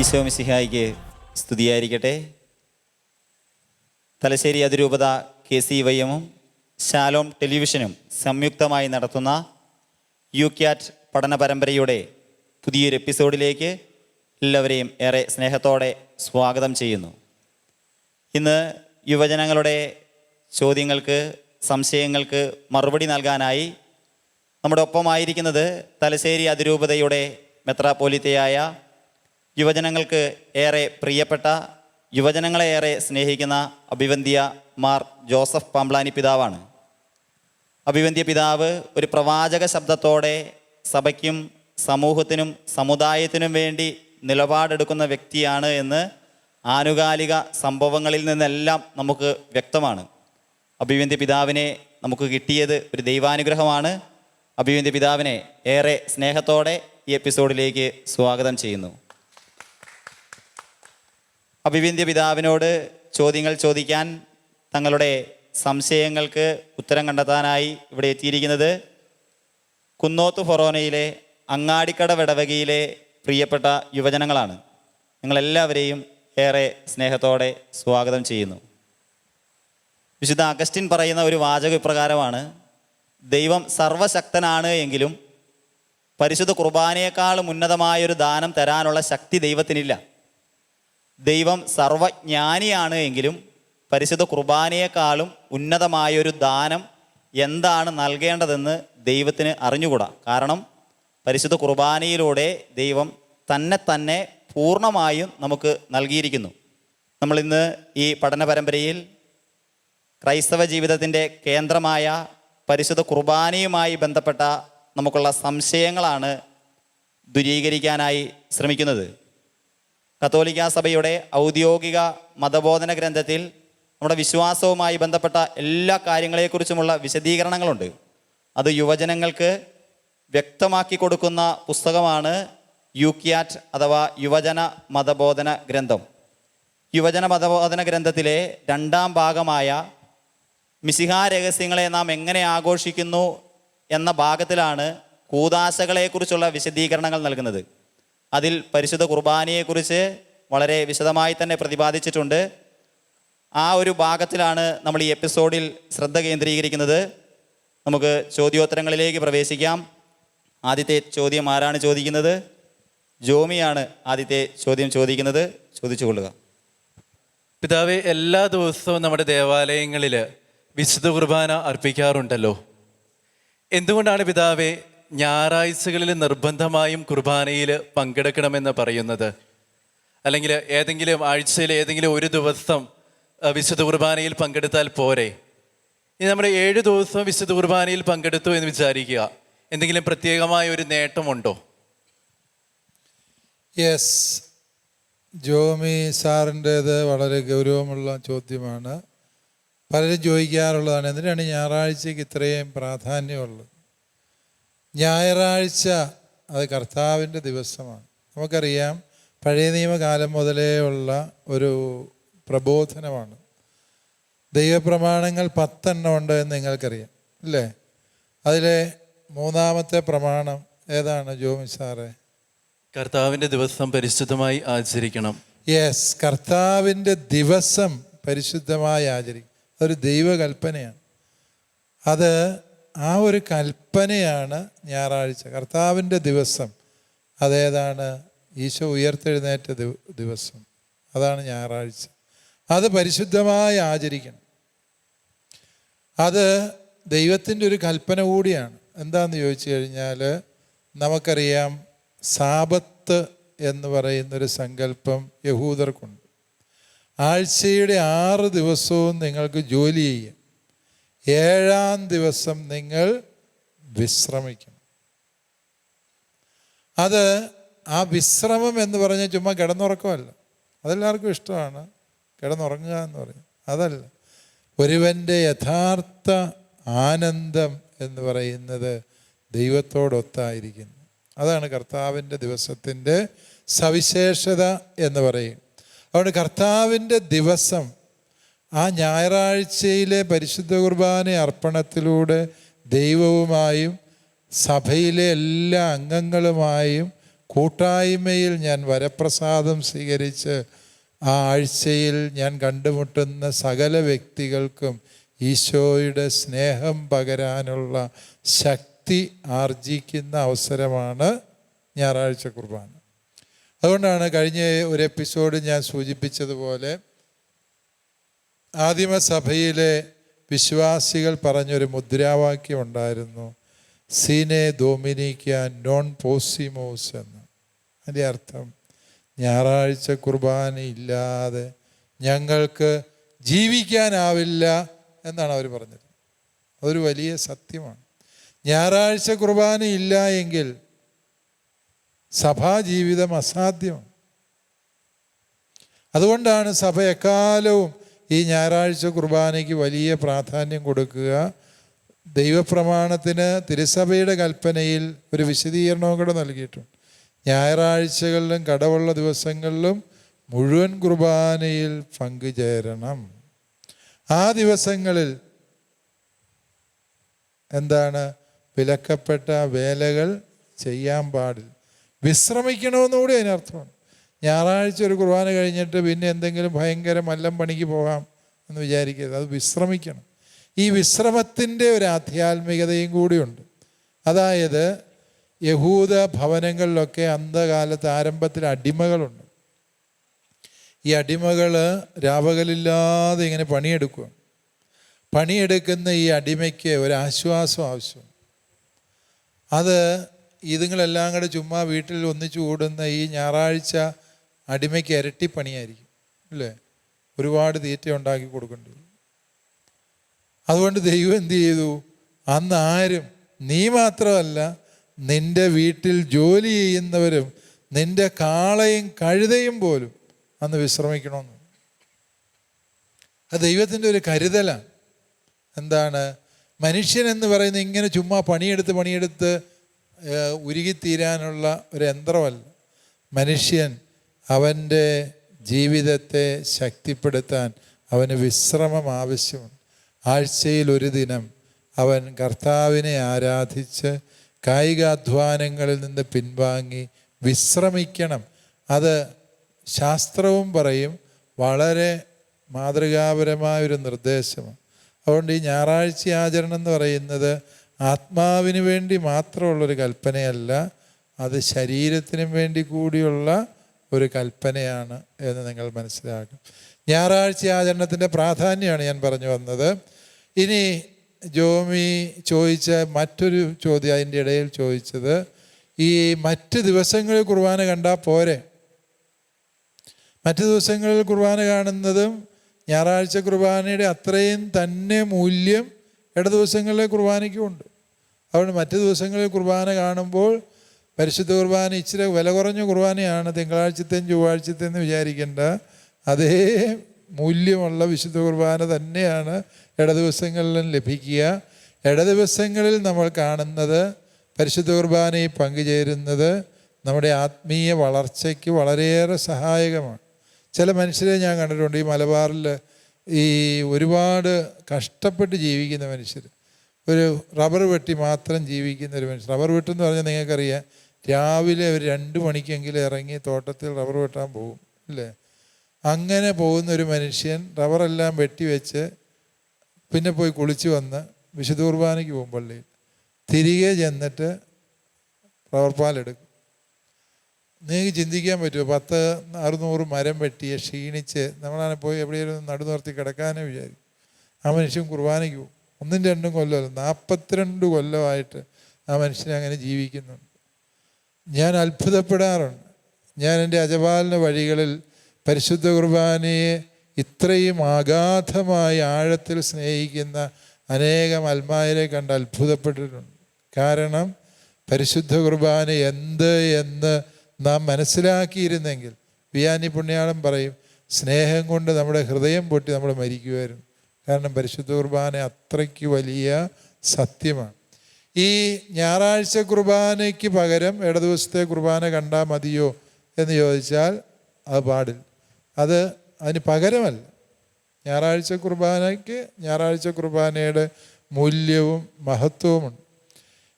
ഈശോ മിസിഹായിക്ക് സ്തുതിയായിരിക്കട്ടെ. തലശ്ശേരി അതിരൂപത K C വൈഎമ്മും ശാലോം ടെലിവിഷനും സംയുക്തമായി നടത്തുന്ന യു ക്യാറ്റ് പഠന പരമ്പരയുടെ പുതിയൊരു എപ്പിസോഡിലേക്ക് എല്ലാവരെയും ഏറെ സ്നേഹത്തോടെ സ്വാഗതം ചെയ്യുന്നു. ഇന്ന് യുവജനങ്ങളുടെ ചോദ്യങ്ങൾക്ക് സംശയങ്ങൾക്ക് മറുപടി നൽകാനായി നമ്മുടെ ഒപ്പമായിരിക്കുന്നത് തലശ്ശേരി അതിരൂപതയുടെ മെത്രാപ്പോലിത്തയായ യുവജനങ്ങൾക്ക് ഏറെ പ്രിയപ്പെട്ട യുവജനങ്ങളെ ഏറെ സ്നേഹിക്കുന്ന അഭിവന്ധ്യ മാർ ജോസഫ് പാംബ്ലാനി പിതാവാണ്. അഭിവന്ധ്യ പിതാവ് ഒരു പ്രവാചക ശബ്ദത്തോടെ സഭയ്ക്കും സമൂഹത്തിനും സമുദായത്തിനും വേണ്ടി നിലപാടെടുക്കുന്ന വ്യക്തിയാണ് എന്ന് ആനുകാലിക സംഭവങ്ങളിൽ നിന്നെല്ലാം നമുക്ക് വ്യക്തമാണ്. അഭിവന്ധ്യ പിതാവിനെ നമുക്ക് കിട്ടിയത് ഒരു ദൈവാനുഗ്രഹമാണ്. അഭിവന്ധ്യ പിതാവിനെ ഏറെ സ്നേഹത്തോടെ ഈ എപ്പിസോഡിലേക്ക് സ്വാഗതം ചെയ്യുന്നു. അഭിവന്ധ്യ പിതാവിനോട് ചോദ്യങ്ങൾ ചോദിക്കാൻ തങ്ങളുടെ സംശയങ്ങൾക്ക് ഉത്തരം കണ്ടെത്താനായി ഇവിടെ എത്തിയിരിക്കുന്നത് കുന്നോത്ത് ഫൊറോനയിലെ അങ്ങാടിക്കട വിടവകയിലെ പ്രിയപ്പെട്ട യുവജനങ്ങളാണ്. നിങ്ങളെല്ലാവരെയും ഏറെ സ്നേഹത്തോടെ സ്വാഗതം ചെയ്യുന്നു. വിശുദ്ധ അഗസ്റ്റിൻ പറയുന്ന ഒരു വാചക ഇപ്രകാരമാണ് ദൈവം സർവശക്തനാണ് എങ്കിലും പരിശുദ്ധ കുർബാനയേക്കാളും ഉന്നതമായൊരു ദാനം തരാനുള്ള ശക്തി ദൈവത്തിനില്ല. ദൈവം സർവജ്ഞാനിയാണ് എങ്കിലും പരിശുദ്ധ കുർബാനയെക്കാളും ഉന്നതമായൊരു ദാനം എന്താണ് നൽകേണ്ടതെന്ന് ദൈവത്തിന് അറിഞ്ഞുകൂടാ. കാരണം പരിശുദ്ധ കുർബാനയിലൂടെ ദൈവം തന്നെ തന്നെ പൂർണമായും നമുക്ക് നൽകിയിരിക്കുന്നു. നമ്മളിന്ന് ഈ പഠന പരമ്പരയിൽ ക്രൈസ്തവ ജീവിതത്തിന്റെ കേന്ദ്രമായ പരിശുദ്ധ കുർബാനയുമായി ബന്ധപ്പെട്ട നമുക്കുള്ള സംശയങ്ങളാണ് ദുരീകരിക്കാനായി ശ്രമിക്കുന്നത്. കത്തോലിക്ക സഭയുടെ ഔദ്യോഗിക മതബോധന ഗ്രന്ഥത്തിൽ നമ്മുടെ വിശ്വാസവുമായി ബന്ധപ്പെട്ട എല്ലാ കാര്യങ്ങളെക്കുറിച്ചുമുള്ള വിശദീകരണങ്ങളുണ്ട്. അത് യുവജനങ്ങൾക്ക് വ്യക്തമാക്കി കൊടുക്കുന്ന പുസ്തകമാണ് യുക്യാറ്റ് അഥവാ യുവജന മതബോധന ഗ്രന്ഥം. യുവജന മതബോധന ഗ്രന്ഥത്തിലെ രണ്ടാം ഭാഗമായ മിസിഹാ രഹസ്യങ്ങളെ നാം എങ്ങനെ ആഘോഷിക്കുന്നു എന്ന ഭാഗത്തിലാണ് കൂതാശകളെക്കുറിച്ചുള്ള വിശദീകരണങ്ങൾ നൽകുന്നത്. അതിൽ പരിശുദ്ധ കുർബാനയെക്കുറിച്ച് വളരെ വിശദമായി തന്നെ പ്രതിപാദിച്ചിട്ടുണ്ട്. ആ ഒരു ഭാഗത്തിലാണ് നമ്മൾ ഈ എപ്പിസോഡിൽ ശ്രദ്ധ കേന്ദ്രീകരിക്കുന്നത്. നമുക്ക് ചോദ്യോത്തരങ്ങളിലേക്ക് പ്രവേശിക്കാം. ആദ്യത്തെ ചോദ്യം ആരാണ് ചോദിക്കുന്നത്? ജോമിയാണ് ആദ്യത്തെ ചോദ്യം ചോദിക്കുന്നത്. ചോദിച്ചു കൊള്ളുക. പിതാവെ എല്ലാ ദിവസവും നമ്മുടെ ദേവാലയങ്ങളിൽ വിശുദ്ധ കുർബാന അർപ്പിക്കാറുണ്ടല്ലോ. എന്തുകൊണ്ടാണ് പിതാവെ ഞായറാഴ്ചകളിൽ നിർബന്ധമായും കുർബാനയിൽ പങ്കെടുക്കണമെന്ന് പറയുന്നത്. അല്ലെങ്കിൽ ഏതെങ്കിലും ആഴ്ചയിൽ ഏതെങ്കിലും ഒരു ദിവസം വിശുദ്ധ കുർബാനയിൽ പങ്കെടുത്താൽ പോരെ. ഇനി നമ്മൾ ഏഴ് ദിവസം വിശുദ്ധ കുർബാനയിൽ പങ്കെടുത്തു എന്ന് വിചാരിക്കുക. എന്തെങ്കിലും പ്രത്യേകമായ ഒരു നേട്ടമുണ്ടോ? യെസ് ജോമി സാറിന്റേത് വളരെ ഗൗരവമുള്ള ചോദ്യമാണ്. പലരും ചോദിക്കാറുള്ളതാണ് എന്തിനാണ് ഞായറാഴ്ചയ്ക്ക് ഇത്രയും പ്രാധാന്യമുള്ളത്? ഞായറാഴ്ച അത് കർത്താവിന്റെ ദിവസമാണ്. നമുക്കറിയാം പഴയ നിയമകാലം മുതലേ ഉള്ള ഒരു പ്രബോധനമാണ്. ദൈവപ്രമാണങ്ങൾ പത്തെണ്ണം ഉണ്ട് എന്ന് നിങ്ങൾക്കറിയാം അല്ലേ അതിലെ മൂന്നാമത്തെ പ്രമാണം ഏതാണ് ജോമി സാറേ? കർത്താവിന്റെ ദിവസം പരിശുദ്ധമായി ആചരിക്കണം. യെസ് കർത്താവിന്റെ ദിവസം പരിശുദ്ധമായി ആചരിക്കും അതൊരു ദൈവകൽപ്പനയാണ്. അത് ആ ഒരു കൽപ്പനയാണ് ഞായറാഴ്ച. കർത്താവിന്റെ ദിവസം അതേതാണ്? ഈശോ ഉയർത്തെഴുന്നേറ്റ ദിവ- ദിവസം. അതാണ് ഞായറാഴ്ച. അത് പരിശുദ്ധമായി ആചരിക്കണം. അത് ദൈവത്തിന്റെ ഒരു കൽപ്പന കൂടിയാണ്. എന്താന്ന് ചോദിച്ചു കഴിഞ്ഞാൽ നമുക്കറിയാം സാപത്ത് എന്ന് പറയുന്നൊരു സങ്കല്പം യഹൂദർക്കുണ്ട്. ആഴ്ചയുടെ ആറ് ദിവസവും നിങ്ങൾക്ക് ജോലി ചെയ്യാം. ഏഴാം ദിവസം നിങ്ങൾ വിശ്രമിക്കണം. അത് ആ വിശ്രമം എന്ന് പറഞ്ഞാൽ ചുമ്മാ കിടന്നുറക്കമല്ല. അതെല്ലാവർക്കും ഇഷ്ടമാണ്. കിടന്നുറങ്ങുക എന്ന് പറയും അതല്ല. ഒരുവന്റെ യഥാർത്ഥ ആനന്ദം എന്ന് പറയുന്നത് ദൈവത്തോടൊത്തായിരിക്കുന്നു. അതാണ് കർത്താവിന്റെ ദിവസത്തിന്റെ സവിശേഷത എന്ന് പറയും. അതുകൊണ്ട് കർത്താവിന്റെ ദിവസം ആ ഞായറാഴ്ചയിലെ പരിശുദ്ധ കുർബാന അർപ്പണത്തിലൂടെ ദൈവവുമായും സഭയിലെ എല്ലാ അംഗങ്ങളുമായും കൂട്ടായ്മയിൽ ഞാൻ വരപ്രസാദം സ്വീകരിച്ച് ആ ആഴ്ചയിൽ ഞാൻ കണ്ടുമുട്ടുന്ന സകല വ്യക്തികൾക്കും ഈശോയുടെ സ്നേഹം പകരാനുള്ള ശക്തി ആർജിക്കുന്ന അവസരമാണ് ഞായറാഴ്ച കുർബാന. അതുകൊണ്ടാണ് കഴിഞ്ഞ ഒരു എപ്പിസോഡ് ഞാൻ സൂചിപ്പിച്ചതുപോലെ ആദിമസഭയിലെ വിശ്വാസികൾ പറഞ്ഞൊരു മുദ്രാവാക്യം ഉണ്ടായിരുന്നു. സീനെ ഡോമിനിക്ക നോൺ പോസിമോസ് എന്ന്. അതിന്റെ അർത്ഥം ഞായറാഴ്ച കുർബാന ഇല്ലാതെ ഞങ്ങൾക്ക് ജീവിക്കാനാവില്ല എന്നാണ് അവർ പറഞ്ഞത്. അതൊരു വലിയ സത്യമാണ്. ഞായറാഴ്ച കുർബാന ഇല്ല എങ്കിൽ സഭാജീവിതം അസാധ്യമാണ്. അതുകൊണ്ടാണ് സഭ എക്കാലവും ഈ ഞായറാഴ്ച കുർബാനയ്ക്ക് വലിയ പ്രാധാന്യം കൊടുക്കുക. ദൈവപ്രമാണത്തിന് തിരുസഭയുടെ കൽപ്പനയിൽ ഒരു വിശദീകരണവും കൂടെ നൽകിയിട്ടുണ്ട്. ഞായറാഴ്ചകളിലും കടവുള്ള ദിവസങ്ങളിലും മുഴുവൻ കുർബാനയിൽ പങ്കുചേരണം. ആ ദിവസങ്ങളിൽ എന്താണ്? വിലക്കപ്പെട്ട വേലകൾ ചെയ്യാൻ പാടില്ല. വിശ്രമിക്കണമെന്നുകൂടി അതിനർത്ഥമാണ് ഞായറാഴ്ച ഒരു കുർബാന കഴിഞ്ഞിട്ട് പിന്നെ എന്തെങ്കിലും ഭയങ്കര മല്ലം പണിക്ക് പോകാം എന്ന് വിചാരിക്കരുത്. അത് വിശ്രമിക്കണം. ഈ വിശ്രമത്തിന്റെ ഒരു ആധ്യാത്മികതയും കൂടിയുണ്ട്. അതായത് യഹൂദ ഭവനങ്ങളിലൊക്കെ അന്ധകാലത്ത് ആരംഭത്തിൽ അടിമകളുണ്ട്. ഈ അടിമകൾ രാവകലില്ലാതെ ഇങ്ങനെ പണിയെടുക്കുക. പണിയെടുക്കുന്ന ഈ അടിമയ്ക്ക് ഒരു ആശ്വാസം ആവശ്യം. അത് ഇതുങ്ങളെല്ലാം കൂടെ ചുമ്മാ വീട്ടിൽ ഒന്നിച്ചു കൂടുന്ന ഈ ഞായറാഴ്ച അടിമയ്ക്ക് ഇരട്ടി പണിയായിരിക്കും അല്ലേ? ഒരുപാട് തീറ്റ ഉണ്ടാക്കി കൊടുക്കേണ്ടി വരും. അതുകൊണ്ട് ദൈവം എന്ത് ചെയ്തു? അന്ന് ആരും നീ മാത്രമല്ല നിന്റെ വീട്ടിൽ ജോലി ചെയ്യുന്നവരും നിന്റെ കാളയും കഴുതയും പോലും അന്ന് വിശ്രമിക്കണമെന്ന്. അത് ദൈവത്തിന്റെ ഒരു കരുതലാണ്. എന്താണ്? മനുഷ്യൻ എന്ന് പറയുന്നത് ഇങ്ങനെ ചുമ്മാ പണിയെടുത്ത് പണിയെടുത്ത് ഉരുകിത്തീരാനുള്ള ഒരു യന്ത്രമല്ല. മനുഷ്യൻ അവന്റെ ജീവിതത്തെ ശക്തിപ്പെടുത്താൻ അവന് വിശ്രമം ആവശ്യമുണ്ട്. ആഴ്ചയിൽ ഒരു ദിനം അവൻ കർത്താവിനെ ആരാധിച്ച് കായികാധ്വാനങ്ങളിൽ നിന്ന് പിൻവാങ്ങി വിശ്രമിക്കണം. അത് ശാസ്ത്രവും പറയും. വളരെ മാതൃകാപരമായൊരു നിർദ്ദേശമാണ്. അതുകൊണ്ട് ഈ ഞായറാഴ്ച ആചരണം എന്ന് പറയുന്നത് ആത്മാവിന് വേണ്ടി മാത്രമുള്ളൊരു കൽപ്പനയല്ല. അത് ശരീരത്തിനും വേണ്ടി കൂടിയുള്ള ഒരു കൽപ്പനയാണ് എന്ന് നിങ്ങൾ മനസ്സിലാക്കും. ഞായറാഴ്ച ആചരണത്തിന്റെ പ്രാധാന്യമാണ് ഞാൻ പറഞ്ഞു വന്നത്. ഇനി ജോമി ചോദിച്ച മറ്റൊരു ചോദ്യം അതിന്റെ ഇടയിൽ ചോദിച്ചത് ഈ മറ്റ് ദിവസങ്ങളിൽ കുർബാന കണ്ടാൽ പോരെ? മറ്റു ദിവസങ്ങളിൽ കുർബാന കാണുന്നതും ഞായറാഴ്ച കുർബാനയുടെ അത്രയും തന്നെ മൂല്യം ഇട ദിവസങ്ങളിലെ കുർബാനയ്ക്കും ഉണ്ട്. അതുകൊണ്ട് മറ്റു ദിവസങ്ങളിൽ കുർബാന കാണുമ്പോൾ പരിശുദ്ധ കുർബാന ഇച്ചിരി വില കുറഞ്ഞ കുർബാനയാണ് തിങ്കളാഴ്ചത്തെയും ചൊവ്വാഴ്ചത്തെയും എന്ന് വിചാരിക്കേണ്ട. അതേ മൂല്യമുള്ള വിശുദ്ധ കുർബാന തന്നെയാണ് ഇടദിവസങ്ങളിലും ലഭിക്കുക. ഇടദിവസങ്ങളിൽ നമ്മൾ കാണുന്നത് പരിശുദ്ധ കുർബാനയിൽ പങ്കുചേരുന്നത് നമ്മുടെ ആത്മീയ വളർച്ചയ്ക്ക് വളരെയേറെ സഹായകമാണ്. ചില മനുഷ്യരെ ഞാൻ കണ്ടിട്ടുണ്ട് ഈ മലബാറിൽ ഈ ഒരുപാട് കഷ്ടപ്പെട്ട് ജീവിക്കുന്ന മനുഷ്യർ. ഒരു റബ്ബർ വെട്ടി മാത്രം ജീവിക്കുന്ന ഒരു മനുഷ്യർ. റബ്ബർ വെട്ടെന്ന് പറഞ്ഞാൽ നിങ്ങൾക്കറിയാം രാവിലെ ഒരു രണ്ട് മണിക്കെങ്കിലും ഇറങ്ങി തോട്ടത്തിൽ റബ്ബർ വെട്ടാൻ പോകും അല്ലേ? അങ്ങനെ പോകുന്ന ഒരു മനുഷ്യൻ റബ്ബറെല്ലാം വെട്ടിവെച്ച് പിന്നെ പോയി കുളിച്ച് വന്ന് വിശുദ്ധ കുർബാനയ്ക്ക് പോകും പള്ളിയിൽ. തിരികെ ചെന്നിട്ട് റബ്ബർ പാലെടുക്കും നിങ്ങൾക്ക് ചിന്തിക്കാൻ പറ്റുമോ? പത്ത് അറുന്നൂറ് മരം വെട്ടിയ ക്ഷീണിച്ച് നമ്മളാണ് പോയി എവിടെയെങ്കിലും നടു നിർത്തി കിടക്കാനേ വിചാരിക്കും. ആ മനുഷ്യൻ കുർബാനയ്ക്ക് പോകും. ഒന്നും രണ്ടും കൊല്ലമല്ല നാൽപ്പത്തിരണ്ട് കൊല്ലമായിട്ട് ആ മനുഷ്യനെ അങ്ങനെ ജീവിക്കുന്നുണ്ട്. ഞാൻ അത്ഭുതപ്പെടാറുണ്ട്. ഞാൻ എന്റെ അജപാലന വഴികളിൽ പരിശുദ്ധ കുർബാനയെ ഇത്രയും അഗാധമായി ആഴത്തിൽ സ്നേഹിക്കുന്ന അനേകം അൽമായരെ കണ്ട് അത്ഭുതപ്പെട്ടിട്ടുണ്ട്. കാരണം പരിശുദ്ധ കുർബാന എന്ത് എന്ന് നാം മനസ്സിലാക്കിയിരുന്നെങ്കിൽ വിയാനി പുണ്യാളം പറയും സ്നേഹം കൊണ്ട് നമ്മുടെ ഹൃദയം പൊട്ടി നമ്മൾ മരിക്കുമായിരുന്നു കാരണം പരിശുദ്ധ കുർബാന അത്രയ്ക്ക് വലിയ സത്യമാണ്. ഈ ഞായറാഴ്ച കുർബാനയ്ക്ക് പകരം ഇടദിവസത്തെ കുർബാന കണ്ടാൽ മതിയോ എന്ന് ചോദിച്ചാൽ അത് പാടില്ല. അത് അതിന് പകരമല്ല. ഞായറാഴ്ച കുർബാനയ്ക്ക് ഞായറാഴ്ച കുർബാനയുടെ മൂല്യവും മഹത്വവുമുണ്ട്.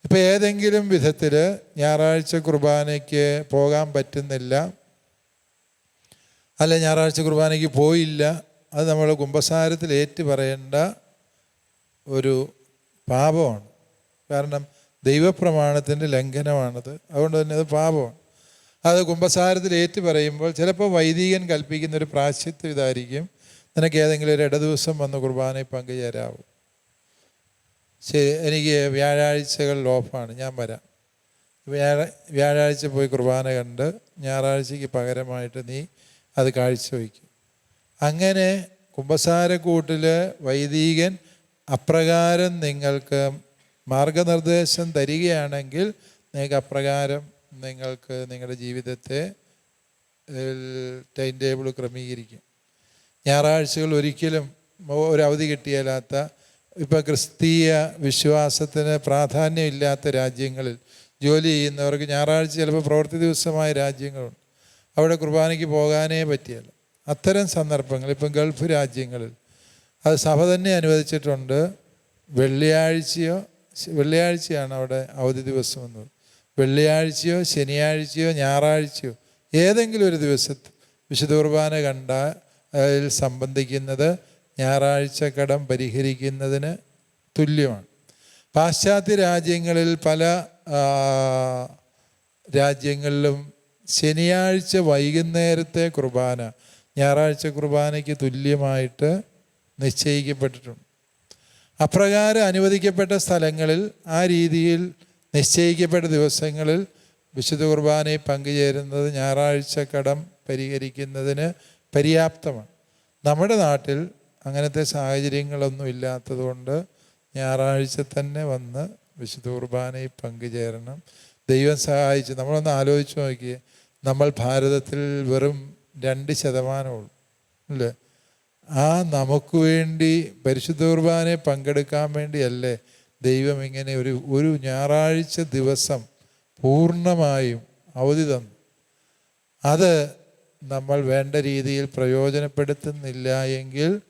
ഇപ്പോൾ ഏതെങ്കിലും വിധത്തിൽ ഞായറാഴ്ച കുർബാനയ്ക്ക് പോകാൻ പറ്റുന്നില്ല അല്ല ഞായറാഴ്ച കുർബാനയ്ക്ക് പോയില്ല അത് നമ്മൾ കുംഭസാരത്തിൽ ഏറ്റു പറയേണ്ട ഒരു പാപമാണ്. കാരണം ദൈവപ്രമാണത്തിന്റെ ലംഘനമാണത്. അതുകൊണ്ട് തന്നെ അത് പാപമാണ്. അത് കുംഭസാരത്തിൽ ഏറ്റു പറയുമ്പോൾ ചിലപ്പോൾ വൈദികൻ കൽപ്പിക്കുന്ന ഒരു പ്രാശ്ചിത്വം ഇതായിരിക്കും. നിനക്ക് ഏതെങ്കിലും ഒരു ഇടദിവസം വന്ന് കുർബാനയിൽ പങ്കുചേരാവൂ? ശരി എനിക്ക് വ്യാഴാഴ്ചകൾ ഓഫാണ്. ഞാൻ വരാം. വ്യാഴ വ്യാഴാഴ്ച പോയി കുർബാന കണ്ട് ഞായറാഴ്ചയ്ക്ക് പകരമായിട്ട് നീ അത് കാഴ്ചവെക്കും അങ്ങനെ കുംഭസാരക്കൂട്ടിൽ വൈദികൻ അപ്രകാരം നിങ്ങൾക്ക് മാർഗനിർദ്ദേശം തരികയാണെങ്കിൽ നിങ്ങൾക്ക് അപ്രകാരം നിങ്ങൾക്ക് നിങ്ങളുടെ ജീവിതത്തെ ടൈം ടേബിൾ ക്രമീകരിക്കും. ഞായറാഴ്ചകൾ ഒരിക്കലും ഒരു അവധി കിട്ടിയാലാത്ത ഇപ്പം ക്രിസ്തീയ വിശ്വാസത്തിന് പ്രാധാന്യമില്ലാത്ത രാജ്യങ്ങളിൽ ജോലി ചെയ്യുന്നവർക്ക് ഞായറാഴ്ച ചിലപ്പോൾ പ്രവൃത്തി ദിവസമായ രാജ്യങ്ങളുണ്ട്. അവിടെ കുർബാനയ്ക്ക് പോകാനേ പറ്റിയല്ല. അത്തരം സന്ദർഭങ്ങൾ ഇപ്പം ഗൾഫ് രാജ്യങ്ങളിൽ അത് സഭ തന്നെ അനുവദിച്ചിട്ടുണ്ട്. വെള്ളിയാഴ്ചയോ വെള്ളിയാഴ്ചയാണ് അവിടെ അവധി ദിവസം എന്ന് വെള്ളിയാഴ്ചയോ ശനിയാഴ്ചയോ ഞായറാഴ്ചയോ ഏതെങ്കിലും ഒരു ദിവസത്ത് വിശുദ്ധ കുർബാന കണ്ട അതിൽ സംബന്ധിക്കുന്നത് ഞായറാഴ്ച കടം പരിഹരിക്കുന്നതിന് തുല്യമാണ്. പാശ്ചാത്യ രാജ്യങ്ങളിൽ പല രാജ്യങ്ങളിലും ശനിയാഴ്ച വൈകുന്നേരത്തെ കുർബാന ഞായറാഴ്ച കുർബാനയ്ക്ക് തുല്യമായിട്ട് നിശ്ചയിക്കപ്പെട്ടിട്ടുണ്ട്. അപ്രകാരം അനുവദിക്കപ്പെട്ട സ്ഥലങ്ങളിൽ ആ രീതിയിൽ നിശ്ചയിക്കപ്പെട്ട ദിവസങ്ങളിൽ വിശുദ്ധ കുർബാനയിൽ പങ്കുചേരുന്നത് ഞായറാഴ്ച കടം പരിഹരിക്കുന്നതിന് പര്യാപ്തമാണ്. നമ്മുടെ നാട്ടിൽ അങ്ങനത്തെ സാഹചര്യങ്ങളൊന്നും ഇല്ലാത്തതുകൊണ്ട് ഞായറാഴ്ച തന്നെ വന്ന് വിശുദ്ധ കുർബാനയിൽ പങ്കുചേരണം. ദൈവം സഹായിച്ച്. നമ്മളൊന്ന് ആലോചിച്ച് നോക്കിയേ. നമ്മൾ ഭാരതത്തിൽ വെറും രണ്ട് ശതമാനമുള്ളൂ. അല്ലേ? ആ നമുക്ക് വേണ്ടി പരിശുദ്ധ കുർബാനയെ പങ്കെടുക്കാൻ വേണ്ടിയല്ലേ ദൈവം ഇങ്ങനെ ഒരു ഒരു ഞായറാഴ്ച ദിവസം പൂർണമായും അവധി തന്നു. അത് നമ്മൾ വേണ്ട രീതിയിൽ പ്രയോജനപ്പെടുത്തുന്നില്ല എങ്കിൽ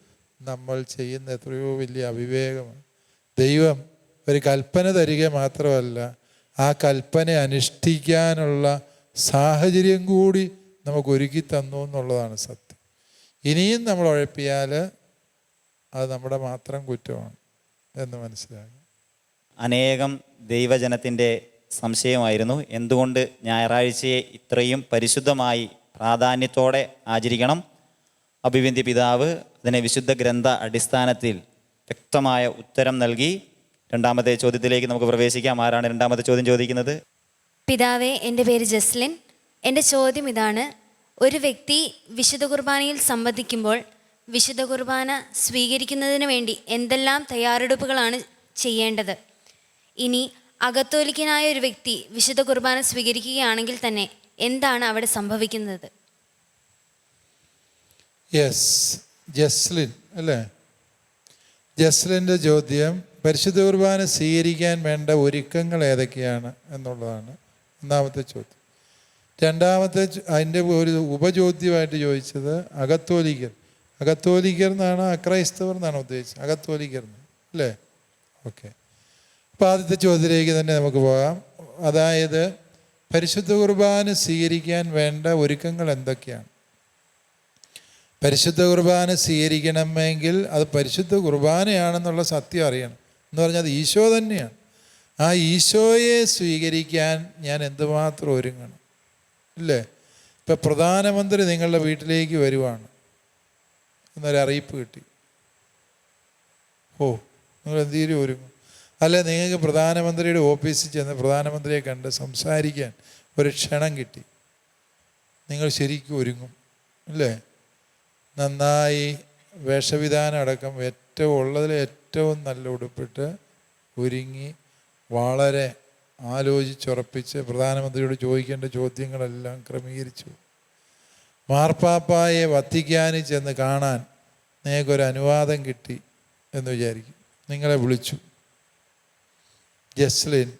നമ്മൾ ചെയ്യുന്ന എത്രയോ വലിയ അവിവേകമാണ്. ദൈവം ഒരു കൽപ്പന തരിക മാത്രമല്ല ആ കൽപ്പന അനുഷ്ഠിക്കാനുള്ള സാഹചര്യം കൂടി നമുക്ക് ഒരുക്കി തന്നു എന്നുള്ളതാണ് സത്യം. ഇനിയും നമ്മൾ ഉഴപ്പിയാൽ അത് നമ്മുടെ മാത്രം കുറ്റമാണ് എന്ന് മനസ്സിലാകും അനേകം ദൈവജനത്തിന്റെ സംശയമായിരുന്നു. എന്തുകൊണ്ട് ഞായറാഴ്ചയെ ഇത്രയും പരിശുദ്ധമായി പ്രാധാന്യത്തോടെ ആചരിക്കണം? അഭിവന്ധ്യ പിതാവ് അതിനെ വിശുദ്ധ ഗ്രന്ഥ അടിസ്ഥാനത്തിൽ വ്യക്തമായ ഉത്തരം നൽകി. രണ്ടാമത്തെ ചോദ്യത്തിലേക്ക് നമുക്ക് പ്രവേശിക്കാം. ആരാണ് രണ്ടാമത്തെ ചോദ്യം ചോദിക്കുന്നത്? പിതാവേ എന്റെ പേര് ജസ്ലിൻ. എന്റെ ചോദ്യം ഇതാണ്. ഒരു വ്യക്തി വിശുദ്ധ കുർബാനയിൽ സംബന്ധിക്കുമ്പോൾ വിശുദ്ധ കുർബാന സ്വീകരിക്കുന്നതിന് വേണ്ടി എന്തെല്ലാം തയ്യാറെടുപ്പുകളാണ് ചെയ്യേണ്ടത്? ഇനി അകത്തോലിക്കനായ ഒരു വ്യക്തി വിശുദ്ധ കുർബാന സ്വീകരിക്കുകയാണെങ്കിൽ തന്നെ എന്താണ് അവിടെ സംഭവിക്കുന്നത്? യെസ് ജസ്ലിൻ അല്ലേ? ജസ്ലിന്റെ ചോദ്യം പരിശുദ്ധ കുർബാന സ്വീകരിക്കാൻ വേണ്ട ഒരുക്കങ്ങൾ ഏതൊക്കെയാണ് എന്നുള്ളതാണ്. ഒന്നാമത്തെ ചോദ്യം. രണ്ടാമത്തെ അതിന്റെ ഒരു ഉപചോദ്യമായിട്ട് ചോദിച്ചത് അകത്തോലിക്കർ അകത്തോലിക്കർ എന്നാണ് അക്രൈസ്തവർ എന്നാണ് ഉദ്ദേശിച്ചത്. അകത്തോലിക്കർ. അല്ലേ? ഓക്കെ. അപ്പോൾ ആദ്യത്തെ ചോദ്യത്തിലേക്ക് തന്നെ നമുക്ക് പോകാം. അതായത് പരിശുദ്ധ കുർബാന സ്വീകരിക്കാൻ വേണ്ട ഒരുക്കങ്ങൾ എന്തൊക്കെയാണ്? പരിശുദ്ധ കുർബാന സ്വീകരിക്കണമെങ്കിൽ അത് പരിശുദ്ധ കുർബാനയാണെന്നുള്ള സത്യം അറിയണം. എന്ന് പറഞ്ഞാൽ അത് ഈശോ തന്നെയാണ്. ആ ഈശോയെ സ്വീകരിക്കാൻ ഞാൻ എന്തുമാത്രം ഒരുങ്ങണം? ഇല്ലേ? ഇപ്പം പ്രധാനമന്ത്രി നിങ്ങളുടെ വീട്ടിലേക്ക് വരുവാണ്. എന്നൊരു അറിയിപ്പ് കിട്ടി. ഓ നിങ്ങൾ എന്തെങ്കിലും ഒരുങ്ങും അല്ല നിങ്ങൾക്ക് പ്രധാനമന്ത്രിയുടെ ഓഫീസിൽ ചെന്ന് പ്രധാനമന്ത്രിയെ കണ്ട് സംസാരിക്കാൻ ഒരു ക്ഷണം കിട്ടി. നിങ്ങൾ ശരിക്കും ഒരുങ്ങും. അല്ലേ നന്നായി വേഷവിധാനം അടക്കം ഏറ്റവും ഉള്ളതിൽ ഏറ്റവും നല്ല ഉടുപ്പിട്ട് ഒരുങ്ങി വളരെ ആലോചിച്ചുറപ്പിച്ച് പ്രധാനമന്ത്രിയോട് ചോദിക്കേണ്ട ചോദ്യങ്ങളെല്ലാം ക്രമീകരിച്ചു. മാർപ്പാപ്പായെ വത്തിക്കാനിൽ ചെന്ന് കാണാൻ നിങ്ങൾക്കൊരു അനുവാദം കിട്ടി എന്ന് വിചാരിക്കും. നിങ്ങളെ വിളിച്ചു. ജസ്ലിൻ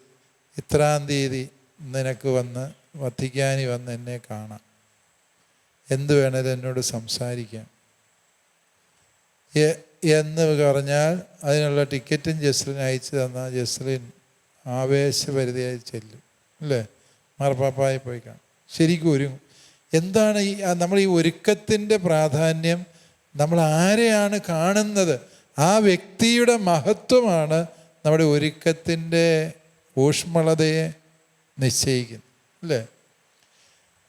ഇത്രാം തീയതി നിനക്ക് വന്ന് വത്തിക്കാനി വന്ന് എന്നെ കാണാം. എന്ത് വേണേലും എന്നോട് സംസാരിക്കാം. എന്ന് പറഞ്ഞാൽ അതിനുള്ള ടിക്കറ്റും ജസ്ലിൻ അയച്ചു തന്നാൽ ജസ്ലിൻ ആവേശപരിധിയായി ചെല്ലും. അല്ലേ? മാർപ്പാപ്പായി പോയി കാണും. ശരിക്കും ഒരുങ്ങും എന്താണ് ഈ നമ്മൾ ഈ ഒരുക്കത്തിന്റെ പ്രാധാന്യം നമ്മൾ ആരെയാണ് കാണുന്നത്? ആ വ്യക്തിയുടെ മഹത്വമാണ് നമ്മുടെ ഒരുക്കത്തിന്റെ ഊഷ്മളതയെ നിശ്ചയിക്കുന്നത്. അല്ലേ?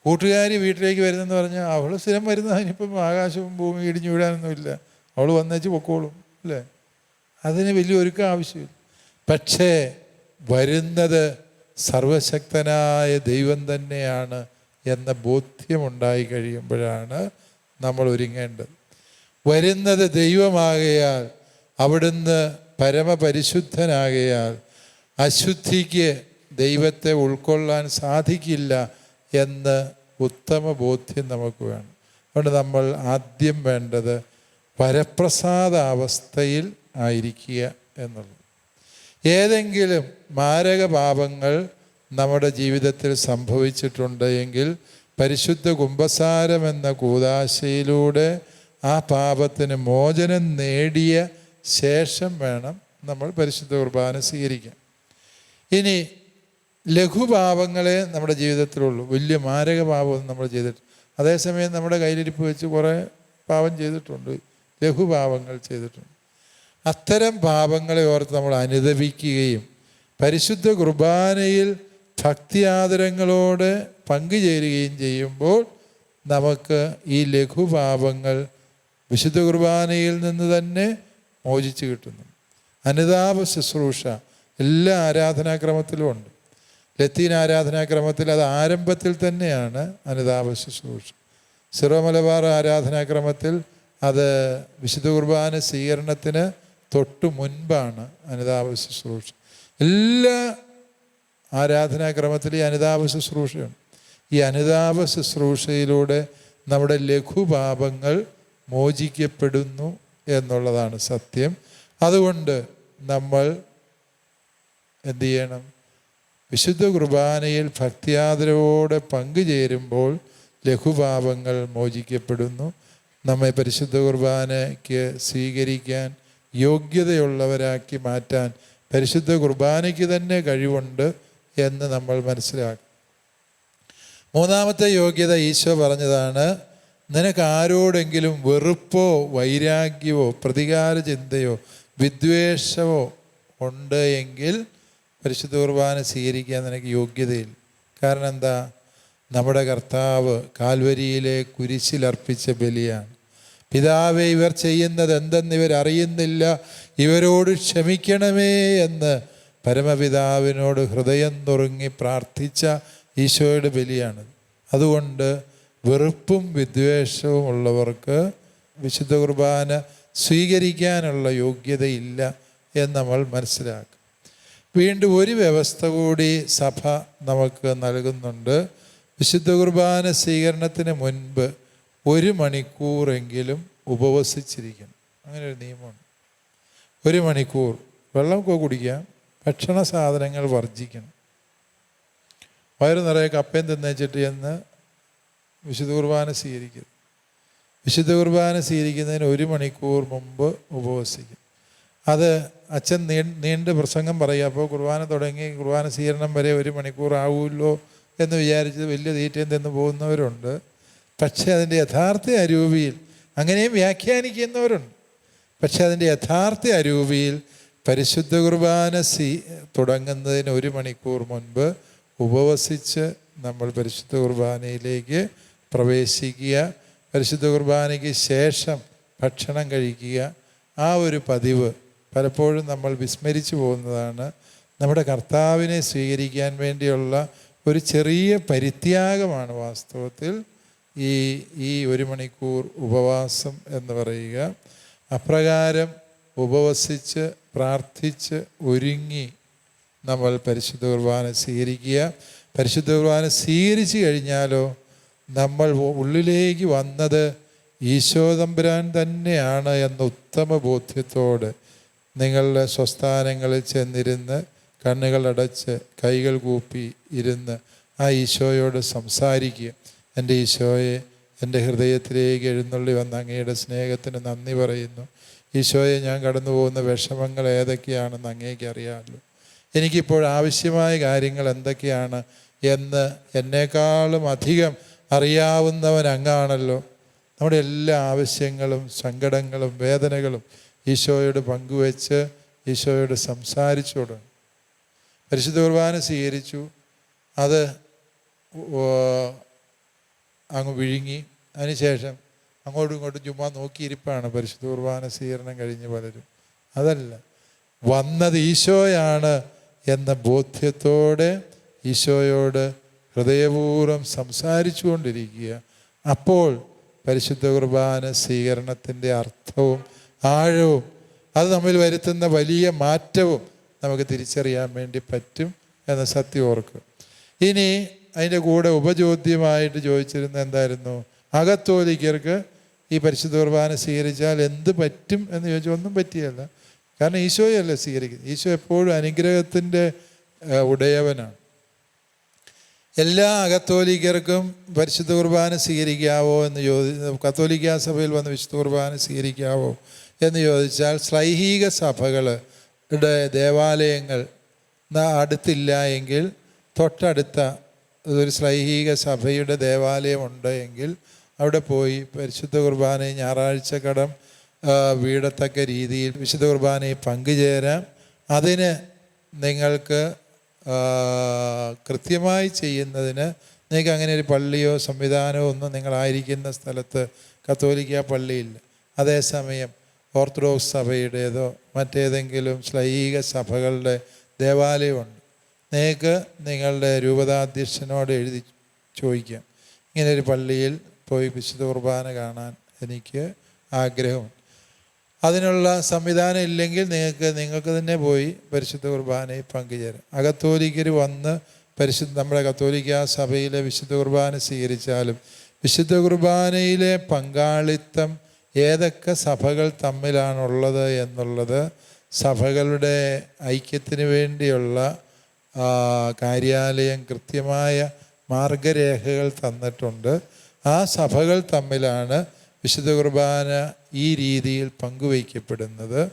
കൂട്ടുകാരി വീട്ടിലേക്ക് വരുന്നെന്ന് പറഞ്ഞാൽ അവൾ സ്ഥിരം വരുന്ന ഇനിയിപ്പം ആകാശവും ഭൂമി ഇടിഞ്ഞു വീഴാനൊന്നുമില്ല അവൾ വന്നേച്ച് പൊക്കോളും. അല്ലേ? അതിന് വലിയ ഒരുക്കം ആവശ്യമില്ല. പക്ഷേ വരുന്നത് സർവശക്തനായ ദൈവം തന്നെയാണ് എന്ന ബോധ്യമുണ്ടായി കഴിയുമ്പോഴാണ് നമ്മൾ ഒരുങ്ങേണ്ടത്. വരുന്നത് ദൈവമാകയാൽ അവിടുന്ന് പരമപരിശുദ്ധനാകയാൽ അശുദ്ധിക്ക് ദൈവത്തെ ഉൾക്കൊള്ളാൻ സാധിക്കില്ല എന്ന് ഉത്തമ ബോധ്യം നമുക്ക് വേണം. അതുകൊണ്ട് നമ്മൾ ആദ്യം വേണ്ടത് വരപ്രസാദ അവസ്ഥയിൽ ആയിരിക്കുക എന്നുള്ളത് ഏതെങ്കിലും മാരക പാപങ്ങൾ നമ്മുടെ ജീവിതത്തിൽ സംഭവിച്ചിട്ടുണ്ട് എങ്കിൽ പരിശുദ്ധ കുംഭസാരം എന്ന കൂതാശയിലൂടെ ആ പാപത്തിന് മോചനം നേടിയ ശേഷം വേണം നമ്മൾ പരിശുദ്ധ കുർബാന സ്വീകരിക്കാൻ. ഇനി ലഘുപാപങ്ങളെ നമ്മുടെ ജീവിതത്തിലുള്ളൂ. വലിയ മാരക പാപമൊന്നും നമ്മൾ ചെയ്തിട്ട്. അതേസമയം നമ്മുടെ കയ്യിലിരിപ്പ് വെച്ച് കുറേ പാപം ചെയ്തിട്ടുണ്ട്. ലഘുപാപങ്ങൾ ചെയ്തിട്ടുണ്ട്. അത്തരം പാപങ്ങളെ ഓർത്ത് നമ്മൾ അനുദപിക്കുകയും പരിശുദ്ധ കുർബാനയിൽ ഭക്തിയാദരങ്ങളോട് പങ്കുചേരുകയും ചെയ്യുമ്പോൾ നമുക്ക് ഈ ലഘുപാപങ്ങൾ വിശുദ്ധ കുർബാനയിൽ നിന്ന് തന്നെ മോചിച്ച് കിട്ടുന്നു. അനുതാപ ശുശ്രൂഷ എല്ലാ ആരാധനാക്രമത്തിലും ഉണ്ട്. ലത്തീൻ ആരാധനാക്രമത്തിൽ അത് ആരംഭത്തിൽ തന്നെയാണ് അനുതാപ ശുശ്രൂഷ. സിറോ മലബാർ ആരാധനാക്രമത്തിൽ അത് വിശുദ്ധ കുർബാന സ്വീകരണത്തിന് തൊട്ടു മുൻപാണ് അനുതാപ ശുശ്രൂഷ. എല്ലാ ആരാധനാക്രമത്തിൽ ഈ അനുതാപ ശുശ്രൂഷയുണ്ട്. ഈ അനുതാപ ശുശ്രൂഷയിലൂടെ നമ്മുടെ ലഘുപാപങ്ങൾ മോചിക്കപ്പെടുന്നു എന്നുള്ളതാണ് സത്യം. അതുകൊണ്ട് നമ്മൾ എന്ത് ചെയ്യണം? വിശുദ്ധ കുർബാനയിൽ ഭക്തിയാദരവോടെ പങ്കുചേരുമ്പോൾ ലഘുപാപങ്ങൾ മോചിക്കപ്പെടുന്നു. നമ്മെ പരിശുദ്ധ കുർബാനയ്ക്ക് സ്വീകരിക്കാൻ യോഗ്യതയുള്ളവരാക്കി മാറ്റാൻ പരിശുദ്ധ കുർബാനയ്ക്ക് തന്നെ കഴിവുണ്ട് എന്ന് നമ്മൾ മനസ്സിലാക്കും മൂന്നാമത്തെ യോഗ്യത ഈശോ പറഞ്ഞതാണ് നിനക്ക് ആരോടെങ്കിലും വെറുപ്പോ വൈരാഗ്യമോ പ്രതികാര ചിന്തയോ വിദ്വേഷമോ ഉണ്ട് എങ്കിൽ പരിശുദ്ധ കുർബാന സ്വീകരിക്കാൻ നിനക്ക് യോഗ്യതയില്ല. കാരണം എന്താ? നമ്മുടെ കർത്താവ് കാൽവരിയിലെ കുരിശിലർപ്പിച്ച ബലിയാണ്. പിതാവെ ഇവർ ചെയ്യുന്നത് എന്തെന്ന് ഇവർ അറിയുന്നില്ല. ഇവരോട് ക്ഷമിക്കണമേ എന്ന് പരമപിതാവിനോട് ഹൃദയം തുറങ്ങി പ്രാർത്ഥിച്ച ഈശോയുടെ ബലിയാണ്. അതുകൊണ്ട് വെറുപ്പും വിദ്വേഷവും ഉള്ളവർക്ക് വിശുദ്ധ കുർബാന സ്വീകരിക്കാനുള്ള യോഗ്യതയില്ല എന്ന് നമ്മൾ മനസ്സിലാക്കും. വീണ്ടും ഒരു വ്യവസ്ഥ കൂടി സഭ നമുക്ക് നൽകുന്നുണ്ട്. വിശുദ്ധ കുർബാന സ്വീകരണത്തിന് മുൻപ് ഒരു മണിക്കൂറെങ്കിലും ഉപവസിച്ചിരിക്കണം അങ്ങനെ ഒരു നിയമമാണ് ഒരു മണിക്കൂർ വെള്ളം വെള്ളമൊക്കെ കുടിക്കാം ഭക്ഷണ സാധനങ്ങൾ വർജിക്കണം വയറ് നിറയെ കപ്പയും തിന്നേച്ചിട്ട് എന്ന് വിശുദ്ധ കുർബാന സ്വീകരിക്കും. വിശുദ്ധ കുർബാന സ്വീകരിക്കുന്നതിന് ഒരു മണിക്കൂർ മുമ്പ് ഉപവസിക്കും. അത് അച്ഛൻ നീ നീണ്ട പ്രസംഗം പറയുക അപ്പോൾ കുർബാന തുടങ്ങി കുർബാന സ്വീകരണം വരെ ഒരു മണിക്കൂർ ആവുമല്ലോ? എന്ന് വിചാരിച്ച് വലിയ തീറ്റയും തിന്ന് പോകുന്നവരുണ്ട്. പക്ഷേ അതിന്റെ യഥാർത്ഥ അരൂപിയിൽ അങ്ങനെയും വ്യാഖ്യാനിക്കുന്നവരുണ്ട്. പക്ഷെ അതിന്റെ യഥാർത്ഥ അരൂപിയിൽ പരിശുദ്ധ കുർബാന സി തുടങ്ങുന്നതിന് ഒരു മണിക്കൂർ മുൻപ് ഉപവസിച്ച് നമ്മൾ പരിശുദ്ധ കുർബാനയിലേക്ക് പ്രവേശിക്കുക പരിശുദ്ധ കുർബാനയ്ക്ക് ശേഷം ഭക്ഷണം കഴിക്കുക. ആ ഒരു പതിവ് പലപ്പോഴും നമ്മൾ വിസ്മരിച്ചു പോകുന്നതാണ്. നമ്മുടെ കർത്താവിനെ സ്വീകരിക്കാൻ വേണ്ടിയുള്ള ഒരു ചെറിയ പരിത്യാഗമാണ് വാസ്തവത്തിൽ ഈ ഈ ഒരു മണിക്കൂർ ഉപവാസം എന്ന് പറയുക അപ്രകാരം ഉപവസിച്ച് പ്രാർത്ഥിച്ച് ഒരുങ്ങി നമ്മൾ പരിശുദ്ധ കുർബാന സ്വീകരിക്കുക. പരിശുദ്ധ കുർബാന സ്വീകരിച്ചു കഴിഞ്ഞാലോ നമ്മൾ ഉള്ളിലേക്ക് വന്നത് ഈശോ തമ്പുരാൻ തന്നെയാണ് എന്ന ഉത്തമ ബോധ്യത്തോട് നിങ്ങളുടെ സ്വസ്ഥാനങ്ങളിൽ ചെന്നിരുന്ന് കണ്ണുകളടച്ച് കൈകൾ കൂപ്പി ഇരുന്ന് ആ ഈശോയോട് സംസാരിക്കുക. എന്റെ ഈശോയെ എന്റെ ഹൃദയത്തിലേക്ക് എഴുന്നള്ളി വന്ന അങ്ങയുടെ സ്നേഹത്തിന് നന്ദി പറയുന്നു. ഈശോയെ ഞാൻ കടന്നു പോകുന്ന വിഷമങ്ങൾ ഏതൊക്കെയാണെന്ന് അങ്ങേക്ക് അറിയാമല്ലോ. എനിക്കിപ്പോൾ ആവശ്യമായ കാര്യങ്ങൾ എന്തൊക്കെയാണ് എന്ന് എന്നേക്കാളും അധികം അറിയാവുന്നവൻ അങ്ങാണല്ലോ. നമ്മുടെ എല്ലാ ആവശ്യങ്ങളും സങ്കടങ്ങളും വേദനകളും ഈശോയോട് പങ്കുവെച്ച് ഈശോയോട് സംസാരിച്ചു തുടങ്ങും. പരിശുദ്ധ കുർബാന സ്വീകരിച്ചു. അത് അങ്ങ് വിഴുങ്ങി. അതിനുശേഷം അങ്ങോട്ടും ഇങ്ങോട്ടും ചുമ്മാ നോക്കിയിരിപ്പാണ് പരിശുദ്ധ കുർബാന സ്വീകരണം കഴിഞ്ഞ് പലരും. അതല്ല വന്നത് ഈശോയാണ് എന്ന ബോധ്യത്തോടെ ഈശോയോട് ഹൃദയപൂർവം സംസാരിച്ചു കൊണ്ടിരിക്കുക അപ്പോൾ പരിശുദ്ധ കുർബാന സ്വീകരണത്തിന്റെ അർത്ഥവും ആഴവും അത് നമ്മിൽ വരുത്തുന്ന വലിയ മാറ്റവും നമുക്ക് തിരിച്ചറിയാൻ വേണ്ടി പറ്റും എന്ന സത്യം ഓർക്കുക. ഇനി അതിന്റെ കൂടെ ഉപചോദ്യമായിട്ട് ചോദിച്ചിരുന്ന എന്തായിരുന്നു? അകത്തോലിക്കർക്ക് ഈ പരിശുദ്ധ കുർബാന സ്വീകരിച്ചാൽ എന്ത് പറ്റും എന്ന് ചോദിച്ചാൽ ഒന്നും പറ്റിയല്ല കാരണം ഈശോയല്ല സ്വീകരിക്കുന്നത്. ഈശോ എപ്പോഴും അനുഗ്രഹത്തിന്റെ ഉടയവനാണ്. എല്ലാ അകത്തോലിക്കർക്കും പരിശുദ്ധ കുർബാന സ്വീകരിക്കാവോ എന്ന് ചോദി കത്തോലിക്ക സഭയിൽ വന്ന് വിശുദ്ധ കുർബാന സ്വീകരിക്കാവോ എന്ന് ചോദിച്ചാൽ ശ്ലൈഹിക സഭകളുടെ ദേവാലയങ്ങൾ അടുത്തില്ല എങ്കിൽ തൊട്ടടുത്ത ഒരു ശ്ലൈഹിക സഭയുടെ ദേവാലയം ഉണ്ട് എങ്കിൽ അവിടെ പോയി പരിശുദ്ധ കുർബാനയെ ഞായറാഴ്ച കടം വീടത്തക്ക രീതിയിൽ വിശുദ്ധ കുർബാനയിൽ പങ്കുചേരാം. അതിന് നിങ്ങൾക്ക് കൃത്യമായി ചെയ്യുന്നതിന് നിങ്ങൾക്ക് അങ്ങനെ ഒരു പള്ളിയോ സംവിധാനമോ ഒന്നും നിങ്ങളായിരിക്കുന്ന സ്ഥലത്ത് കത്തോലിക്ക പള്ളിയില്ല അതേസമയം ഓർത്തഡോക്സ് സഭയുടേതോ മറ്റേതെങ്കിലും ശ്ലൈഹിക സഭകളുടെ ദേവാലയമുണ്ട്. നിങ്ങൾക്ക് നിങ്ങളുടെ രൂപതാധ്യക്ഷനോട് എഴുതി ചോദിക്കാം. ഇങ്ങനെ ഒരു പള്ളിയിൽ പോയി വിശുദ്ധ കുർബാന കാണാൻ എനിക്ക് ആഗ്രഹമുണ്ട്. അതിനുള്ള സംവിധാനം ഇല്ലെങ്കിൽ നിങ്ങൾക്ക് നിങ്ങൾക്ക് തന്നെ പോയി പരിശുദ്ധ കുർബാനയിൽ പങ്കുചേരാം. അകത്തോലിക്കർ വന്ന് പരിശുദ്ധ നമ്മുടെ കത്തോലിക്ക സഭയിലെ വിശുദ്ധ കുർബാന സ്വീകരിച്ചാലും വിശുദ്ധ കുർബാനയിലെ പങ്കാളിത്തം ഏതൊക്കെ സഭകൾ തമ്മിലാണുള്ളത് എന്നുള്ളത് സഭകളുടെ ഐക്യത്തിന് വേണ്ടിയുള്ള കാര്യാലയം കൃത്യമായ മാർഗരേഖകൾ തന്നിട്ടുണ്ട്. ആ സഭകൾ തമ്മിലാണ് വിശുദ്ധ കുർബാന ഈ രീതിയിൽ പങ്കുവയ്ക്കപ്പെടുന്നത്.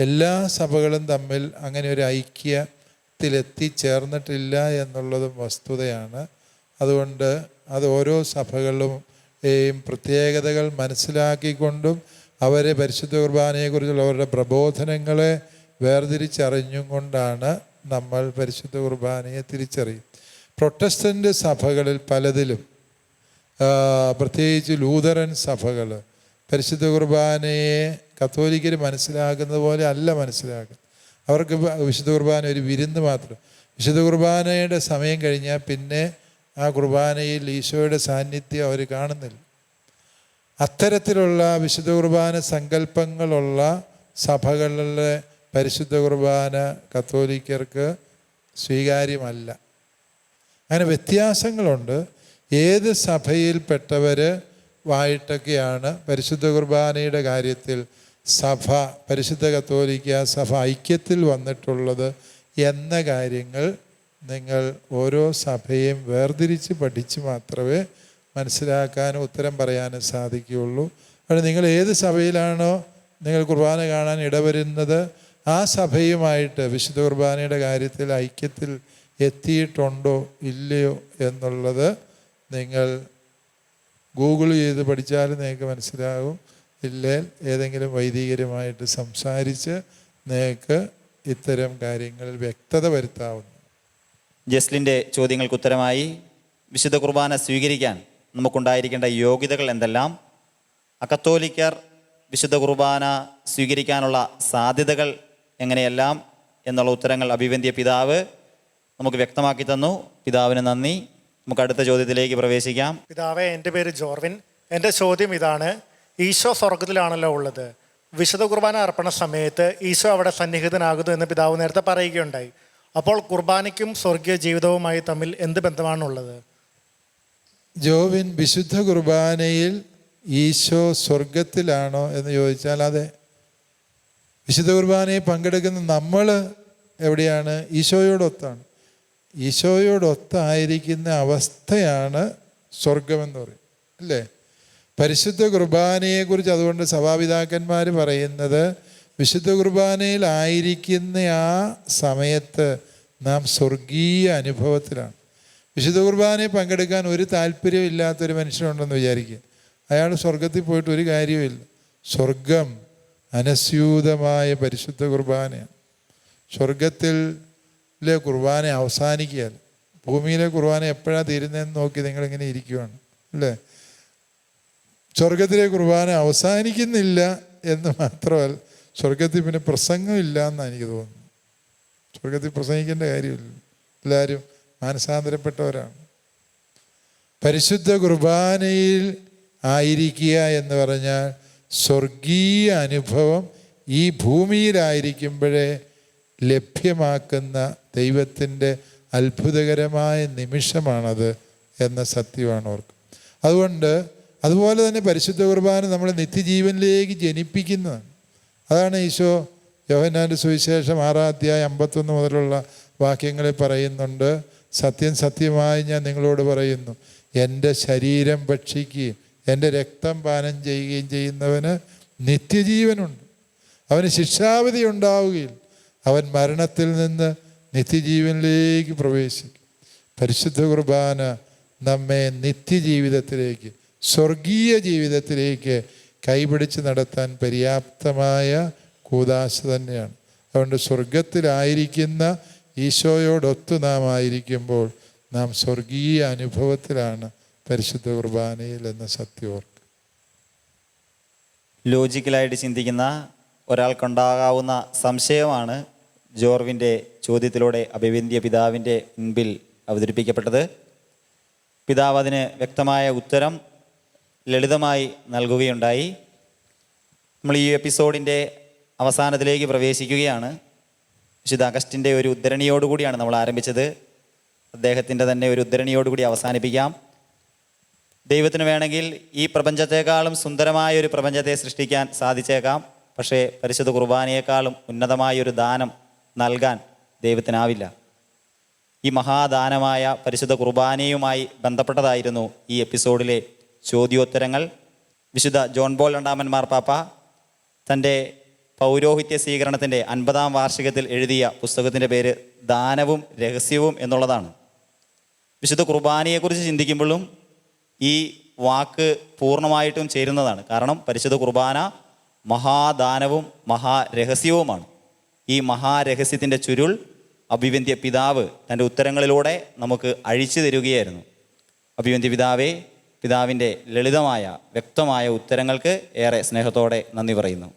എല്ലാ സഭകളും തമ്മിൽ അങ്ങനെ ഒരു ഐക്യത്തിലെത്തിച്ചേർന്നിട്ടില്ല എന്നുള്ളതും വസ്തുതയാണ്. അതുകൊണ്ട് അത് ഓരോ സഭകളുടെയും പ്രത്യേകതകൾ മനസ്സിലാക്കിക്കൊണ്ടും അവരെ പരിശുദ്ധ കുർബാനയെക്കുറിച്ചുള്ള അവരുടെ പ്രബോധനങ്ങളെ വേർതിരിച്ചറിഞ്ഞും കൊണ്ടാണ് നമ്മൾ പരിശുദ്ധ കുർബാനയെ തിരിച്ചറിയും. പ്രൊട്ടസ്റ്റന്റ് സഭകളിൽ പലതിലും പ്രത്യേകിച്ച് ലൂതറൻ സഭകൾ പരിശുദ്ധ കുർബാനയെ കത്തോലിക്കർ മനസ്സിലാക്കുന്നത് പോലെ അല്ല മനസ്സിലാക്കുന്നത്. അവർക്ക് വിശുദ്ധ കുർബാന ഒരു വിരുന്ന് മാത്രം. വിശുദ്ധ കുർബാനയുടെ സമയം കഴിഞ്ഞാൽ പിന്നെ ആ കുർബാനയിൽ ഈശോയുടെ സാന്നിധ്യം അവർ കാണുന്നില്ല. അത്തരത്തിലുള്ള വിശുദ്ധ കുർബാന സങ്കല്പങ്ങളുള്ള സഭകളിലെ പരിശുദ്ധ കുർബാന കത്തോലിക്കർക്ക് സ്വീകാര്യമല്ല. അങ്ങനെ വ്യത്യാസങ്ങളുണ്ട്. ഏത് സഭയിൽപ്പെട്ടവർ വായിട്ടൊക്കെയാണ് പരിശുദ്ധ കുർബാനയുടെ കാര്യത്തിൽ സഭ പരിശുദ്ധ കത്തോലിക്ക സഭ ഐക്യത്തിൽ വന്നിട്ടുള്ളത് എന്ന കാര്യങ്ങൾ നിങ്ങൾ ഓരോ സഭയും വേർതിരിച്ച് പഠിച്ച് മാത്രമേ മനസ്സിലാക്കാനും ഉത്തരം പറയാനും സാധിക്കുകയുള്ളൂ. അത് നിങ്ങൾ ഏത് സഭയിലാണോ നിങ്ങൾ കുർബാന കാണാൻ ഇടവരുന്നത് ആ സഭയുമായിട്ട് വിശുദ്ധ കുർബാനയുടെ കാര്യത്തിൽ ഐക്യത്തിൽ എത്തിയിട്ടുണ്ടോ ഇല്ലയോ എന്നുള്ളത് നിങ്ങൾ ഗൂഗിൾ ചെയ്ത് പഠിച്ചാലും നിങ്ങൾക്ക് മനസ്സിലാകും. ഇല്ലേൽ ഏതെങ്കിലും വൈദികരുമായിട്ട് സംസാരിച്ച് നിങ്ങൾക്ക് ഇത്തരം കാര്യങ്ങളിൽ വ്യക്തത വരുത്താവുന്നു. ജസ്ലിന്റെ ചോദ്യങ്ങൾക്ക് ഉത്തരമായി വിശുദ്ധ കുർബാന സ്വീകരിക്കാൻ നമുക്കുണ്ടായിരിക്കേണ്ട യോഗ്യതകൾ എന്തെല്ലാം? അക്കത്തോലിക്കർ വിശുദ്ധ കുർബാന സ്വീകരിക്കാനുള്ള സാധ്യതകൾ എങ്ങനെയെല്ലാം എന്നുള്ള ഉത്തരങ്ങൾ അഭിവന്ധ്യ പിതാവ് നമുക്ക് വ്യക്തമാക്കി തന്നു. പിതാവിന് നന്ദി. നമുക്ക് അടുത്ത ചോദ്യത്തിലേക്ക് പ്രവേശിക്കാം. പിതാവേ എന്റെ പേര് ജോർവിൻ. എന്റെ ചോദ്യം ഇതാണ്. ഈശോ സ്വർഗത്തിലാണല്ലോ ഉള്ളത്. വിശുദ്ധ കുർബാന അർപ്പണ സമയത്ത് ഈശോ അവിടെ സന്നിഹിതനാകുന്നു എന്ന് പിതാവ് നേരത്തെ പറയുകയുണ്ടായി. അപ്പോൾ കുർബാനയ്ക്കും സ്വർഗീയ ജീവിതവുമായി തമ്മിൽ എന്ത് ബന്ധമാണുള്ളത്? ജോവിൻ വിശുദ്ധ കുർബാനയിൽ ഈശോ സ്വർഗത്തിലാണോ എന്ന് ചോദിച്ചാൽ അതെ. വിശുദ്ധ കുർബാനയെ പങ്കെടുക്കുന്ന നമ്മൾ എവിടെയാണ്? ഈശോയോടൊത്താണ്. ഈശോയോടൊത്തായിരിക്കുന്ന അവസ്ഥയാണ് സ്വർഗമെന്ന് പറയും. അല്ലേ? പരിശുദ്ധ കുർബാനയെക്കുറിച്ച് അതുകൊണ്ട് സഭാപിതാക്കന്മാർ പറയുന്നത് വിശുദ്ധ കുർബാനയിലായിരിക്കുന്ന ആ സമയത്ത് നാം സ്വർഗീയ അനുഭവത്തിലാണ്. വിശുദ്ധ കുർബാനയെ പങ്കെടുക്കാൻ ഒരു താല്പര്യം ഇല്ലാത്തൊരു മനുഷ്യനുണ്ടെന്ന് വിചാരിക്കുക. അയാൾ സ്വർഗത്തിൽ പോയിട്ട് ഒരു കാര്യവുമില്ല. സ്വർഗം അനസ്യൂതമായ പരിശുദ്ധ കുർബാനയാണ് സ്വർഗത്തിലെ കുർബാന അവസാനിക്കുകയല്ല ഭൂമിയിലെ കുർബാന എപ്പോഴാണ് തീരുന്നതെന്ന് നോക്കി നിങ്ങളിങ്ങനെ ഇരിക്കുകയാണ് അല്ലേ? സ്വർഗത്തിലെ കുർബാന അവസാനിക്കുന്നില്ല എന്ന് മാത്രമല്ല സ്വർഗത്തിൽ പിന്നെ പ്രസംഗമില്ല എന്നാണ് എനിക്ക് തോന്നുന്നു സ്വർഗത്തിൽ പ്രസംഗിക്കേണ്ട കാര്യമില്ല. എല്ലാവരും മാനസാന്തരപ്പെട്ടവരാണ്. പരിശുദ്ധ കുർബാനയിൽ ആയിരിക്കുക എന്ന് പറഞ്ഞാൽ സ്വർഗീയ അനുഭവം ഈ ഭൂമിയിലായിരിക്കുമ്പോഴേ ലഭ്യമാക്കുന്ന ദൈവത്തിന്റെ അത്ഭുതകരമായ നിമിഷമാണത് എന്ന സത്യമാണ് ഓർക്കും അതുകൊണ്ട് അതുപോലെ തന്നെ പരിശുദ്ധ കുർബാന നമ്മളെ നിത്യജീവനിലേക്ക് ജനിപ്പിക്കുന്നതാണ്. അതാണ് ഈശോ യോഹന്നാന്റെ സുവിശേഷം ആറാധ്യായ അമ്പത്തൊന്ന് മുതലുള്ള വാക്യങ്ങളിൽ പറയുന്നുണ്ട്. സത്യം സത്യമായി ഞാൻ നിങ്ങളോട് പറയുന്നു. എന്റെ ശരീരം ഭക്ഷിക്കുകയും എന്റെ രക്തം പാനം ചെയ്യുകയും ചെയ്യുന്നവന് നിത്യജീവനുണ്ട്. അവന് ശിക്ഷാവിധി ഉണ്ടാവുകയില്ല അവൻ മരണത്തിൽ നിന്ന് നിത്യജീവനിലേക്ക് പ്രവേശിക്കും. പരിശുദ്ധ കുർബാന നമ്മെ നിത്യജീവിതത്തിലേക്ക് സ്വർഗീയ ജീവിതത്തിലേക്ക് കൈപിടിച്ച് നടത്താൻ പര്യാപ്തമായ കൂതാശ തന്നെയാണ്. അതുകൊണ്ട് സ്വർഗത്തിലായിരിക്കുന്ന ഈശോയോടൊത്തു നാം ആയിരിക്കുമ്പോൾ നാം സ്വർഗീയ അനുഭവത്തിലാണ് പരിശുദ്ധ കുർബാനയിൽ എന്ന സത്യം ഓർക്കുക. ലോജിക്കലായിട്ട് ചിന്തിക്കുന്ന ഒരാൾക്കുണ്ടാകാവുന്ന സംശയമാണ് ജോർവിന്റെ ചോദ്യത്തിലൂടെ അഭിവന്ധ്യ പിതാവിന്റെ മുൻപിൽ അവതരിപ്പിക്കപ്പെട്ടത്. പിതാവ് അതിന് വ്യക്തമായ ഉത്തരം ലളിതമായി നൽകുകയുണ്ടായി. നമ്മൾ ഈ എപ്പിസോഡിന്റെ അവസാനത്തിലേക്ക് പ്രവേശിക്കുകയാണ്. വിശുദ്ധ അഗസ്റ്റിന്റെ ഒരു ഉദ്ധരണിയോടുകൂടിയാണ് നമ്മൾ ആരംഭിച്ചത്. അദ്ദേഹത്തിന്റെ തന്നെ ഒരു ഉദ്ധരണിയോടുകൂടി അവസാനിപ്പിക്കാം. ദൈവത്തിന് വേണമെങ്കിൽ ഈ പ്രപഞ്ചത്തെക്കാളും സുന്ദരമായ ഒരു പ്രപഞ്ചത്തെ സൃഷ്ടിക്കാൻ സാധിച്ചേക്കാം. പക്ഷേ പരിശുദ്ധ കുർബാനയേക്കാളും ഉന്നതമായൊരു ദാനം നൽകാൻ ദൈവത്തിനാവില്ല. ഈ മഹാദാനമായ പരിശുദ്ധ കുർബാനയുമായി ബന്ധപ്പെട്ടതായിരുന്നു ഈ എപ്പിസോഡിലെ ചോദ്യോത്തരങ്ങൾ. വിശുദ്ധ ജോൺ ബോൾ രണ്ടാമൻ മാർപ്പാപ്പ തന്റെ പൗരോഹിത്യ സ്വീകരണത്തിന്റെ അൻപതാം വാർഷികത്തിൽ എഴുതിയ പുസ്തകത്തിന്റെ പേര് ദാനവും രഹസ്യവും എന്നുള്ളതാണ്. വിശുദ്ധ കുർബാനയെക്കുറിച്ച് ചിന്തിക്കുമ്പോഴും ഈ വാക്ക് പൂർണമായിട്ടും ചേരുന്നതാണ്. കാരണം പരിശുദ്ധ കുർബാന മഹാദാനവും മഹാരഹസ്യവുമാണ്. ഈ മഹാരഹസ്യത്തിന്റെ ചുരുൾ അഭിവന്ധ്യ പിതാവ് തന്റെ ഉത്തരങ്ങളിലൂടെ നമുക്ക് അഴിച്ചു തരികയായിരുന്നു. അഭിവന്ധ്യ പിതാവേ പിതാവിന്റെ ലളിതമായ വ്യക്തമായ ഉത്തരങ്ങൾക്ക് ഏറെ സ്നേഹത്തോടെ നന്ദി പറയുന്നു.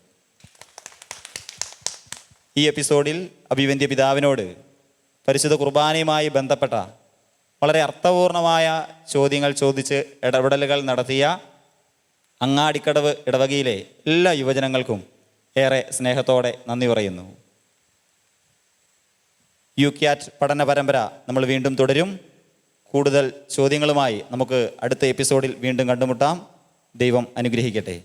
ഈ എപ്പിസോഡിൽ അഭിവന്ധ്യ പിതാവിനോട് പരിശുദ്ധ കുർബാനയുമായി ബന്ധപ്പെട്ട വളരെ അർത്ഥപൂർണമായ ചോദ്യങ്ങൾ ചോദിച്ച് ഇടപെടലുകൾ നടത്തിയ അങ്ങാടിക്കടവ് ഇടവകയിലെ എല്ലാ യുവജനങ്ങൾക്കും ഏറെ സ്നേഹത്തോടെ നന്ദി പറയുന്നു. യു ക്യാറ്റ് പഠന പരമ്പര നമ്മൾ വീണ്ടും തുടരും. കൂടുതൽ ചോദ്യങ്ങളുമായി നമുക്ക് അടുത്ത എപ്പിസോഡിൽ വീണ്ടും കണ്ടുമുട്ടാം. ദൈവം അനുഗ്രഹിക്കട്ടെ.